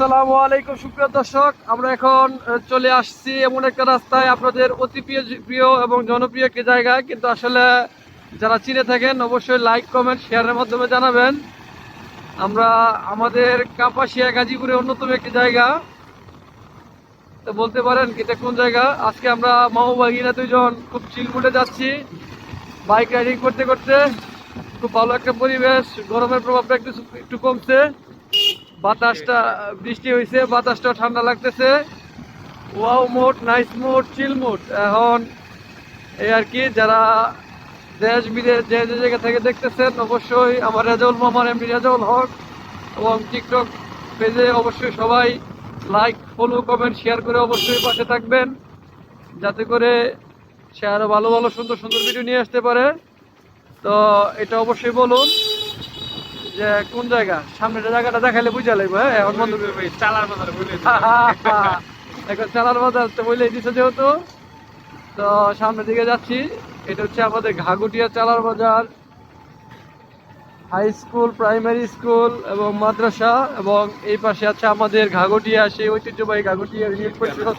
আসসালামু আলাইকুম, সুপ্রিয় দর্শক। আমরা এখন চলে আসছি এমন একটা রাস্তায় আপনাদের অতি প্রিয় এবং জনপ্রিয় একটি জায়গা কিন্তু আসলে যারা চিনে থাকেন, অবশ্যই লাইক, কমেন্ট, শেয়ারের মাধ্যমে জানাবেন। আমরা আমাদের কাপাসিয়া গাজীপুরে অন্যতম একটি জায়গা। তো বলতে পারেন এটা কোন জায়গা? আজকে আমরা মাহবাগিনা দুজন খুব চিলমুটে যাচ্ছি। বাইক রাইডিং করতে করতে। খুব ভালো একটা পরিবেশ, গরমের প্রভাবটা একটু একটু কমছে। বাতাসটা, বৃষ্টি হয়েছে বাতাসটা ঠান্ডা লাগতেছে। Wow mood nice mood chill mood এখন এই আর কি, যারা দেশ বিদেশ যে যে জায়গা থেকে দেখতেছেন, অবশ্যই আমার রেজাউল মোহাম্মদ এমডি রেজাউল হক এবং টিকটক পেজে অবশ্যই সবাই লাইক ফলো কমেন্ট শেয়ার করে অবশ্যই পাশে থাকবেন, যাতে করে সে আরও ভালো ভালো সুন্দর সুন্দর ভিডিও নিয়ে আসতে পারে। তো এটা অবশ্যই বলুন। যে কোন জায়গা? সামনের জায়গাটা দেখালে বুঝা লাগবে হ্যাঁ? এখন বন্ধ চালার বাজার বলে এখন চালার বাজার তো বলেই দিছে যেহেতু। তো সামনের দিকে যাচ্ছি। এটা হচ্ছে আমাদের ঘাগুটিয়া চালার বাজার। হাই স্কুল প্রাইমারি স্কুল এবং মাদ্রাসা এবং এই পাশে আছে আমাদের ঘাগটিয়া সেই ঐতিহ্যবাহী ঘাগটিয়া ইউনিয়ন পরিষদ